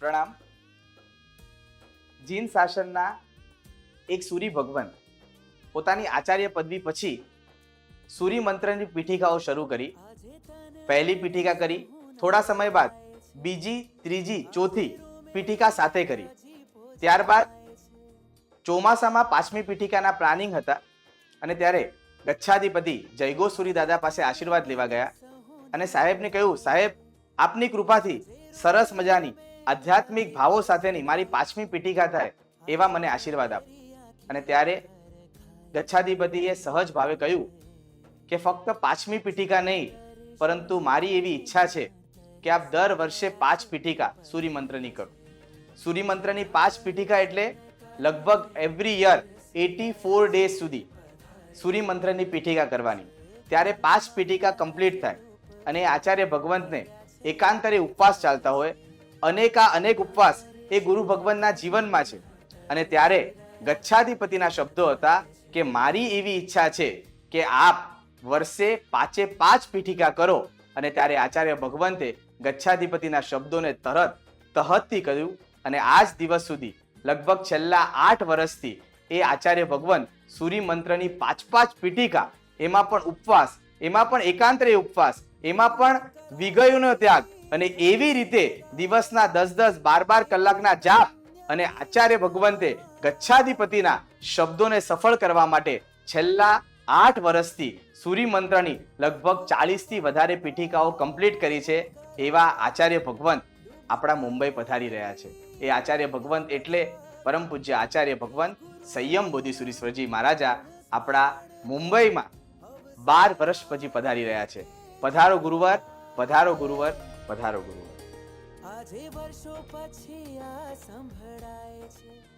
પ્રણામ. જીન શાસનના એક સૂરી ભગવાન પોતાની આચાર્ય પદવી પછી સૂરી મંત્રની પીઠિકાઓ શરૂ કરી. પહેલી પીઠિકા કરી, થોડા સમય બાદ બીજી, ત્રીજી, ચોથી પીઠિકા સાથે કરી. ત્યારબાદ ચોમાસામાં પાંચમી પીઠિકાના પ્લાનિંગ હતા અને ત્યારે ગચ્છાધિપતિ જયગો સૂરી દાદા પાસે આશીર્વાદ લેવા ગયા. અને સાહેબને કહ્યું, સાહેબ, આપની કૃપાથી સરસ મજાની આધ્યાત્મિક ભાવો સાથેની મારી પાંચમી પીઠિકા થાય એવા મને આશીર્વાદ આપ. અને ત્યારે ગચ્છાધિપતિએ સહજ ભાવે કહ્યું કે ફક્ત પાંચમી પીઠિકા નહીં, પરંતુ મારી એવી ઈચ્છા છે કે આપ દર વર્ષે પાંચ પીઠિકા સૂર્યમંત્રની કરો. સૂર્યમંત્રની પાંચ પીઠિકા એટલે લગભગ every year eighty four days સુધી સૂર્યમંત્રની પીઠિકા કરવાની. ત્યારે પાંચ પીઠિકા કમ્પ્લીટ થાય અને આચાર્ય ભગવંતને એકાંતરે ઉપવાસ ચાલતા હોય અનેકા અનેક ઉપવાસ એ ગુરુ ભગવાનના જીવનમાં છે. અને ત્યારે ગચ્છાધિપતિના શબ્દો હતા કે, મારી એવી ઈચ્છા છે કે આપ વર્ષે પાંચે પાંચ પીઠિકા કરો. અને ત્યારે આચાર્ય ભગવંતે ગચ્છાધિપતિના શબ્દોને તરત તહતથી કર્યું અને આ જ દિવસ સુધી લગભગ છેલ્લા આઠ વર્ષથી એ આચાર્ય ભગવંત સૂર્ય મંત્રની પાંચ પાંચ પીઠિકા, એમાં પણ ઉપવાસ, એમાં પણ એકાંતરે ઉપવાસ, એમાં પણ વિગયોનો ત્યાગ અને એવી રીતે દિવસના દસ દસ બાર બાર કલાકના જાપ અને આચાર્ય ભગવંતે ગચ્છાધિપતિના શબ્દોને સફળ કરવા માટે છેલ્લા આઠ વર્ષથી સૂર્ય મંત્રની લગભગ ચાલીસથી વધારે પીઠિકાઓ કમ્પ્લીટ કરી છે એવા આચાર્ય ભગવંત આપણા મુંબઈ પધારી રહ્યા છે. એ આચાર્ય ભગવંત એટલે પરમ પૂજ્ય આચાર્ય ભગવંત સંયમ બોધિસુરીશ્વરજી મહારાજા આપણા મુંબઈમાં બાર વર્ષ પછી પધારી રહ્યા છે. પધારો ગુરુવાર પધારો ગુરુવાર પધારો ગુરુવાર આજે વર્ષો પછી આ સંભળાય છે.